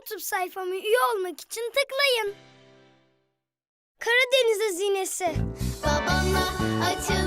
YouTube sayfama üye olmak için tıklayın. Karadeniz Hazinesi. Babamla açıl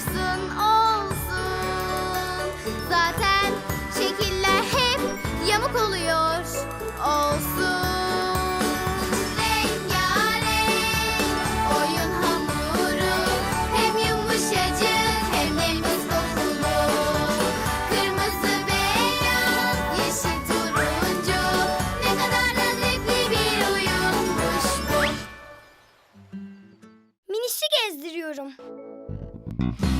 olsun olsun. Zaten Mm-hmm.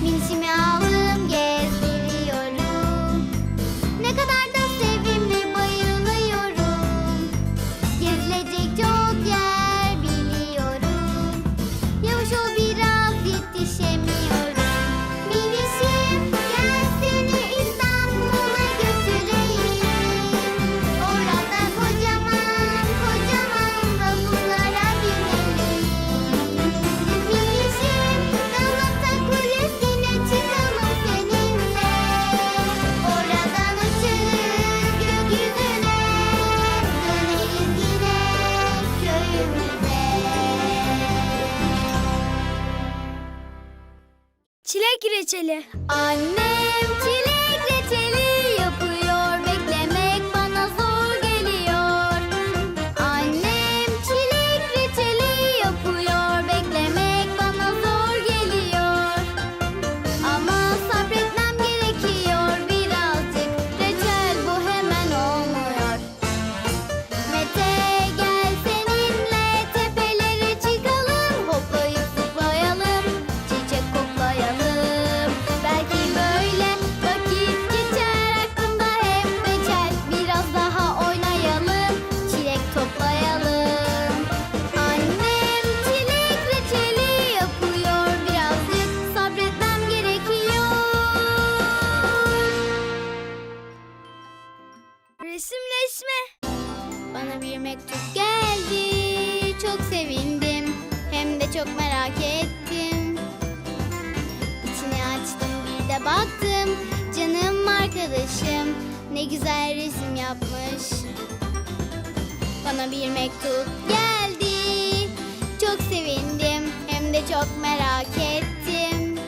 I'm Bana bir mektup geldi. Çok sevindim hem de çok merak ettim.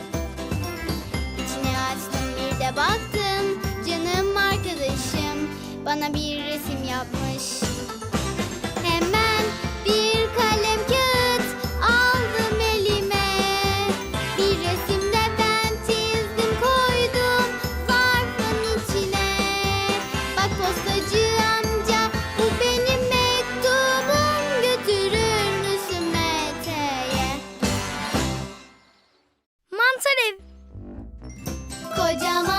İçini açtım bir de baktım. Canım arkadaşım bana bir resim yapmış. जमा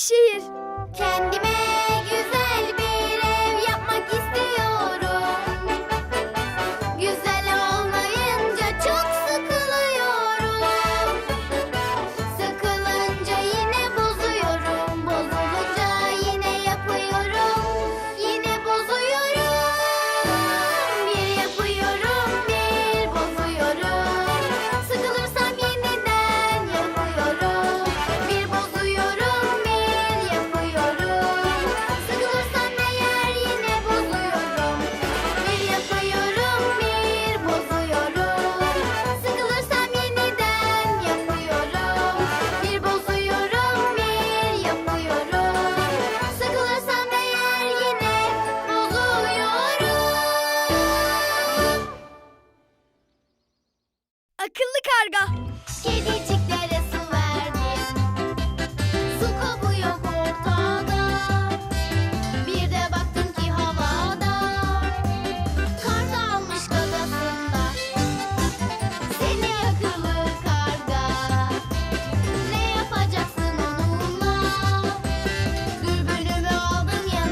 She is.